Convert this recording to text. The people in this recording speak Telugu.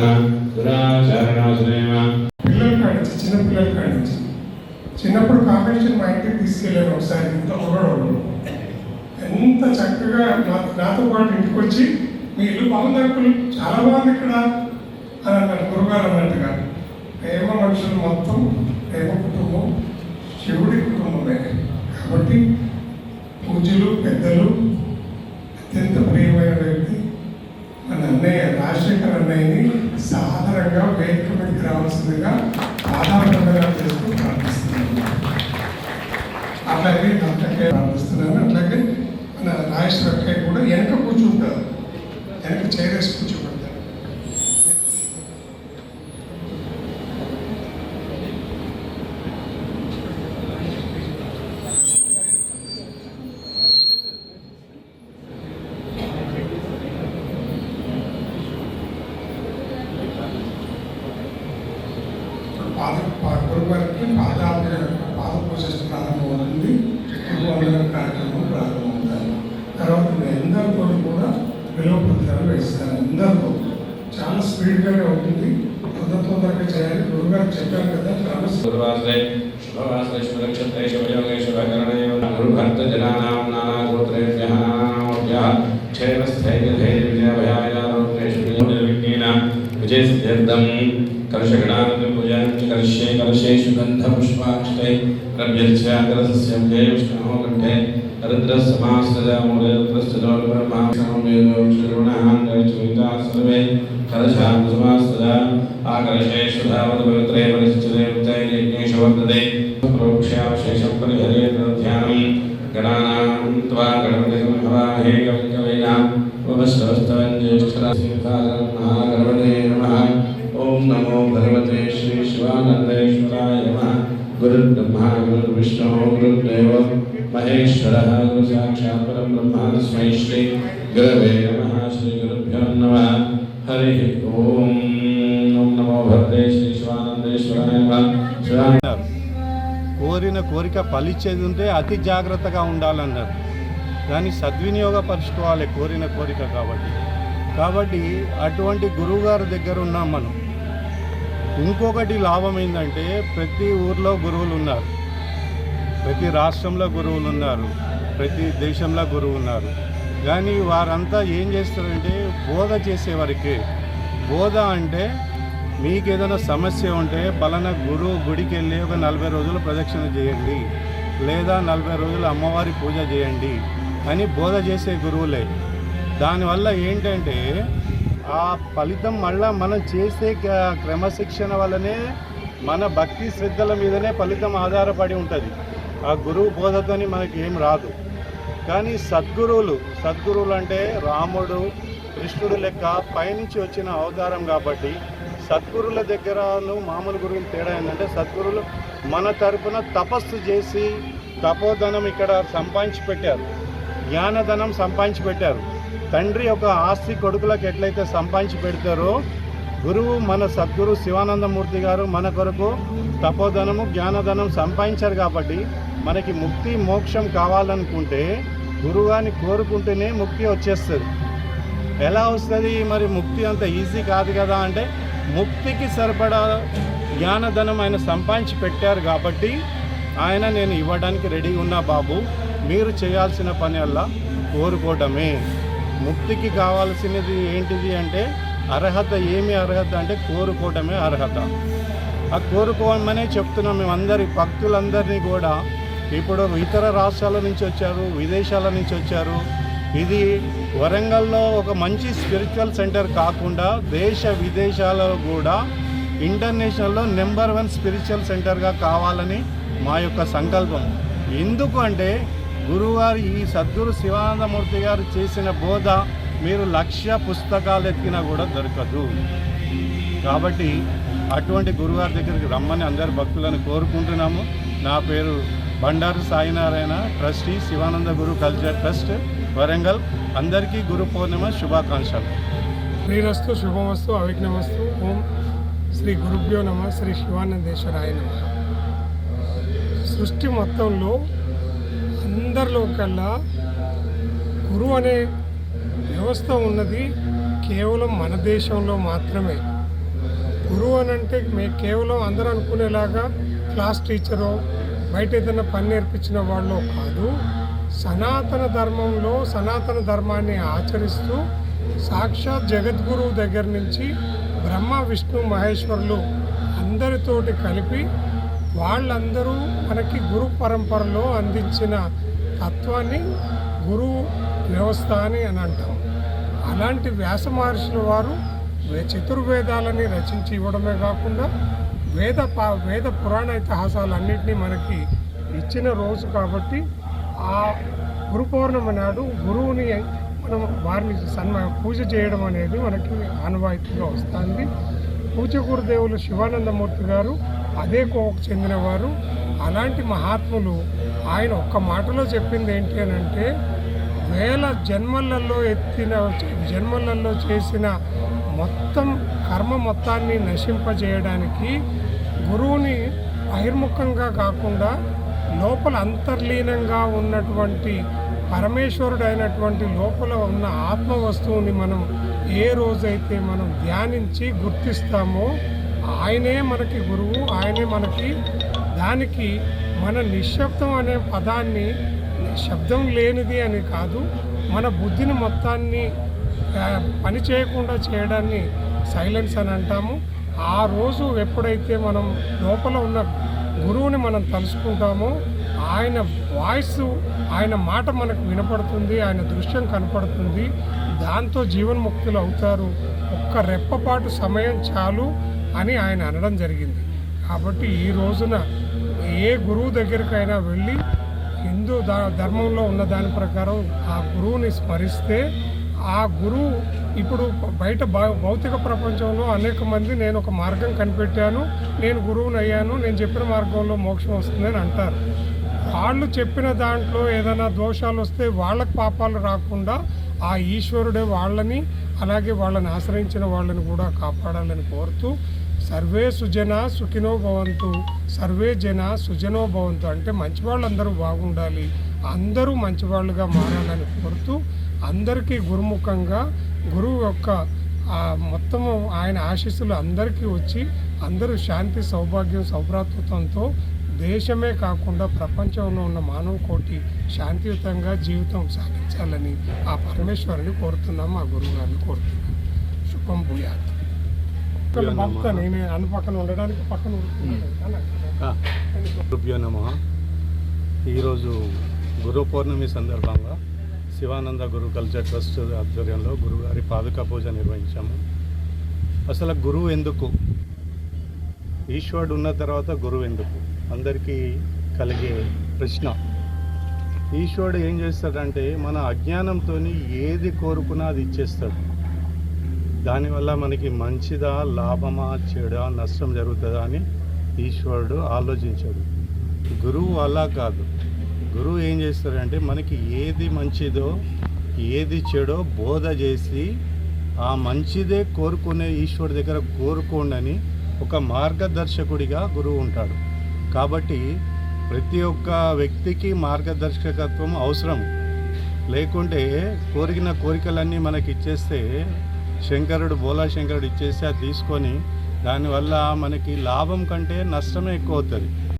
కాడ నుంచి చిన్నప్పుడు కాంపిటీషన్ మా ఇంటికి తీసుకెళ్ళాను ఒకసారి ఇంత కుర్రవాడు ఎంత చక్కగా నాతో పాటు ఇంటికి వచ్చి మీ ఇల్లు బాగుంది అంకుల్ చాలా బాగుంది ఇక్కడ అని అన్నాడు గురుగారు అన్నట్టుగా. ప్రేమ మనుషులు మొత్తం ప్రేమ కుటుంబం. మీదకి ఆధారపడగా చేస్తూ ప్రార్థిస్తున్నాను. అట్లాగే అక్కడికే ప్రార్థిస్తున్నాను. అట్లాగే మన రాజేశ్వర అక్కయ్య కూడా వెనక కూర్చుంటారు. వెనక చేరేసి కూర్చుంటారు ఇప్పుడు పాద పా- గురువారికి పాదాల పాద పూజ ప్రారంభమవుతుంది గురువందన కార్యక్రమం ప్రారంభమవుతాయి తర్వాత ఎందరితో కూడా విలువ పత్రాలు వేస్తాను ఎందరితో చాలా స్పీడ్గానే ఉంటుంది. తొందర తొందరగా చేయాలి గురుగారు చెప్పాను కదా క్రమశ గురువాసరే శుభవాసరే శుభనక్షత్రే శుభయోగే శుభకరణే గురుభక్తజనానాం నానాగోత్రేభ్యः నానామభ్యः విజయసిద్ధ్యర్థం. कर्षगणानन्दं पूजयामि कर्षे कर्षे सुगन्धपुष्पाक्षते रव्यर्चयाकरसस्यं जय विष्णुः कण्ठे रुद्रसमास्तजामूले रुद्रश्चोर्परमाक्षरोणाङ्गचरिता सर्वे कर्षां समास्तजा आकर्षे सुधावत पवित्रे परिश्चरे उत्तरे यज्ञेशवर्धते प्रोक्ष्यावशेषं परिहरे ध्यानं गणानां त्वा गणपतिं हवामहे कविकवीनां उपश्रवस्तवञ्ज्येष्ठरा श्रीकालं महागणपते नमः ఓం నమో భగవతే శ్రీ శివానందేశ్వరాయ గురుర్ బ్రహ్మ గురుర్ విష్ణు గురుర్దేవ మహేశ్వర. గురు సాక్షాత్ పరబ్రహ్మ తస్మై శ్రీ గురవే నమ. శ్రీ గురుభ్యో నమ. హరి ఓం. ఓం నమో భగవతే శ్రీ శివానందేశ్వరాయ శివాన కోరిన కోరిక ఫలిచ్చేది ఉంటే అతి జాగ్రత్తగా ఉండాలన్నారు. దాన్ని సద్వినియోగపరచుకోవాలి కోరిన కోరిక కాబట్టి. కాబట్టి అటువంటి గురువుగారి దగ్గర ఉన్నాం మనం. ఇంకొకటి లాభం ఏంటంటే ప్రతి ఊర్లో గురువులు ఉన్నారు. ప్రతి రాష్ట్రంలో గురువులు ఉన్నారు. ప్రతి దేశంలో గురువు ఉన్నారు. కానీ వారంతా ఏం చేస్తారంటే బోధ చేసేవారికి. బోధ అంటే మీకు ఏదైనా సమస్య ఉంటే పలానా గురువు గుడికి వెళ్ళి ఒక నలభై రోజులు ప్రదక్షిణ చేయండి. లేదా నలభై రోజులు అమ్మవారి పూజ చేయండి అని బోధ చేసే గురువులే. దానివల్ల ఏంటంటే ఆ ఫలితం మళ్ళా మనం చేసే క- క్రమశిక్షణ వల్లనే మన భక్తి శ్రద్ధల మీదనే ఫలితం ఆధారపడి ఉంటుంది. ఆ గురువు బోధతోని మనకి ఏం రాదు. కానీ సద్గురువులు సద్గురువులు అంటే రాముడు కృష్ణుడు లెక్క పైనుంచి వచ్చిన అవతారం కాబట్టి సద్గురుల దగ్గరను మామూలు గురువులు తేడా ఏంటంటే సద్గురువులు మన తరపున తపస్సు చేసి తపోధనం ఇక్కడ సంపాదించి పెట్టారు. జ్ఞానధనం సంపాదించి పెట్టారు. తండ్రి ఒక ఆస్తి కొడుకులకు ఎట్లయితే సంపాదించి పెడతారో గురువు మన సద్గురు శివానందమూర్తి గారు మన కొరకు తపోధనము జ్ఞానధనం సంపాదించారు కాబట్టి మనకి ముక్తి మోక్షం కావాలనుకుంటే గురువాన్ని కోరుకుంటేనే ముక్తి వచ్చేస్తుంది. ఎలా వస్తుంది? మరి ముక్తి అంత ఈజీ కాదు కదా అంటే ముక్తికి సరిపడా జ్ఞానధనం ఆయన సంపాదించి పెట్టారు కాబట్టి ఆయన నేను ఇవ్వడానికి రెడీ ఉన్నా బాబు. మీరు చేయాల్సిన పని అలా కోరుకోవటమే. ముక్తికి కావాల్సినది ఏంటిది అంటే అర్హత ఏమి అర్హత అంటే కోరుకోవటమే అర్హత. ఆ కోరుకోమనే చెప్తున్నాం మేమందరి భక్తులందరినీ కూడా. ఇప్పుడు ఇతర రాష్ట్రాల నుంచి వచ్చారు విదేశాల నుంచి వచ్చారు. ఇది వరంగల్లో ఒక మంచి స్పిరిచువల్ సెంటర్ కాకుండా దేశ విదేశాలలో కూడా ఇంటర్నేషనల్లో నెంబర్ వన్ స్పిరిచువల్ సెంటర్గా కావాలని మా యొక్క సంకల్పం. ఎందుకు అంటే గురువారు ఈ సద్గురు శివానందమూర్తి గారు చేసిన బోధ మీరు లక్ష పుస్తకాలు ఎత్తినా కూడా దొరకదు. కాబట్టి అటువంటి గురువారి దగ్గరికి రమ్మని అందరు భక్తులను కోరుకుంటున్నాము. నా పేరు Bandaru Sainarayana trustee Shivananda Guru culture trust Warangal. అందరికీ గురు పౌర్ణిమ శుభాకాంక్షలు. శ్రీరస్తు శుభమస్తు అవిఘ్నమస్తు. ఓం శ్రీ గురుభ్యో నమ శ్రీ శివానందేశ్వరాయ నమ. సృష్టి మొత్తంలో అందరిలో కల్లా గురువు అనే వ్యవస్థ ఉన్నది కేవలం మన దేశంలో మాత్రమే. గురువు అని అంటే మే కేవలం అందరూ అనుకునేలాగా క్లాస్ టీచరో బయట ఏదైనా పని నేర్పించిన వాళ్ళు కాదు సనాతన ధర్మంలో సనాతన ధర్మాన్ని ఆచరిస్తూ సాక్షాత్ జగద్గురువు దగ్గర నుంచి బ్రహ్మ విష్ణు మహేశ్వరులు అందరితోటి కలిపి వాళ్ళందరూ మనకి గురు పరంపరలో అందించిన తత్వాన్ని గురువు వ్యవస్థ అని అని అంటాం. అలాంటి వ్యాస మహర్షుల వారు వే- చతుర్వేదాలని రచించి ఇవ్వడమే కాకుండా వేద పా వేద పురాణ ఇతిహాసాలన్నింటినీ మనకి ఇచ్చిన రోజు కాబట్టి ఆ గురు పౌర్ణమి నాడు గురువుని మనం వారిని సన్మా పూజ చేయడం అనేది మనకి ఆనవాయితీగా వస్తుంది. పూజ గురుదేవులు శివానందమూర్తి గారు అదే కోవకు చెందినవారు. అలాంటి మహాత్ములు ఆయన ఒక్క మాటలో చెప్పింది ఏంటి అని అంటే వేల జన్మలలో ఎత్తిన జన్మలలో చేసిన మొత్తం కర్మ మొత్తాన్ని నశింపజేయడానికి గురువుని బహిర్ముఖంగా కాకుండా లోపల అంతర్లీనంగా ఉన్నటువంటి పరమేశ్వరుడు అయినటువంటి లోపల ఉన్న ఆత్మ వస్తువుని మనం ఏ రోజైతే మనం ధ్యానించి గుర్తిస్తామో ఆయనే మనకి గురువు ఆయనే మనకి దానికి మన నిశ్శబ్దం అనే పదాన్ని శబ్దం లేనిది అని కాదు మన బుద్ధిని మొత్తాన్ని పని చేయకుండా చేయడాన్ని సైలెన్స్ అని అంటాము. ఆ రోజు ఎప్పుడైతే మనం లోపల ఉన్న గురువుని మనం తలుసుకుంటామో ఆయన వాయిస్ ఆయన మాట మనకు వినపడుతుంది ఆయన దృశ్యం కనపడుతుంది దాంతో జీవన్ముక్తులు అవుతారు. ఒక్క రెప్పపాటు సమయం చాలు. అని ఆయన అనడం జరిగింది. కాబట్టి ఈ రోజున ఏ గురువు దగ్గరికైనా వెళ్ళి హిందూ ధర్మంలో ఉన్న దాని ప్రకారం ఆ గురువుని స్మరిస్తే ఆ గురువు ఇప్పుడు బయట భౌతిక ప్రపంచంలో అనేక మంది నేను ఒక మార్గం కనిపెట్టాను నేను గురువుని అయ్యాను నేను చెప్పిన మార్గంలో మోక్షం వస్తుందని అంటారు. వాళ్ళు చెప్పిన దాంట్లో ఏదైనా దోషాలు వస్తే వాళ్ళకి పాపాలు రాకుండా ఆ ఈశ్వరుడే వాళ్ళని అలాగే వాళ్ళని ఆశ్రయించిన వాళ్ళని కూడా కాపాడాలని కోరుతూ సర్వే సుజన సుఖినో భవంతు సర్వే జన సుజనో భవంతు అంటే మంచి వాళ్ళందరూ బాగుండాలి. అందరూ మంచివాళ్ళుగా మారాలని కోరుతూ అందరికీ గురుముఖంగా గురువు యొక్క మొత్తము ఆయన ఆశీస్సులు అందరికీ వచ్చి అందరూ శాంతి సౌభాగ్యం సౌభ్రాతృత్వంతో దేశమే కాకుండా ప్రపంచంలో ఉన్న మానవ కోటి శాంతియుతంగా జీవితం సాగించాలని ఆ పరమేశ్వరుని కోరుతున్నాం ఆ గురువు గారిని కోరుతున్నాం. శుభం భూయాత్. ఈరోజు గురు పౌర్ణమి సందర్భంగా శివానంద గురు కల్చర్ ట్రస్ట్ ఆధ్వర్యంలో గురుగారి పాదుక పూజ నిర్వహించాము. అసలు గురువు ఎందుకు? ఈశ్వరుడు ఉన్న తర్వాత గురువు ఎందుకు? అందరికీ కలిగే ప్రశ్న. ఈశ్వరుడు ఏం చేస్తాడంటే మన అజ్ఞానంతో ఏది కోరుకున్నా అది ఇచ్చేస్తాడు. దానివల్ల మనకి మంచిదా లాభమా చెడా నష్టం జరుగుతుందా అని ఈశ్వరుడు ఆలోచించాడు. గురువు అలా కాదు. గురువు ఏం చేస్తాడంటే మనకి ఏది మంచిదో ఏది చెడో బోధ చేసి ఆ మంచిదే కోరుకునే ఈశ్వరుడి దగ్గర కోరుకోండి ఒక మార్గదర్శకుడిగా గురువు ఉంటాడు. కాబట్టి ప్రతి ఒక్క వ్యక్తికి మార్గదర్శకత్వం అవసరం. లేకుంటే కోరిన కోరికలన్నీ మనకి ఇచ్చేస్తే శంకరుడు బోలా శంకరుడు ఇచ్చేసి అది తీసుకొని దానివల్ల మనకి లాభం కంటే నష్టమే ఎక్కువ అవుతుంది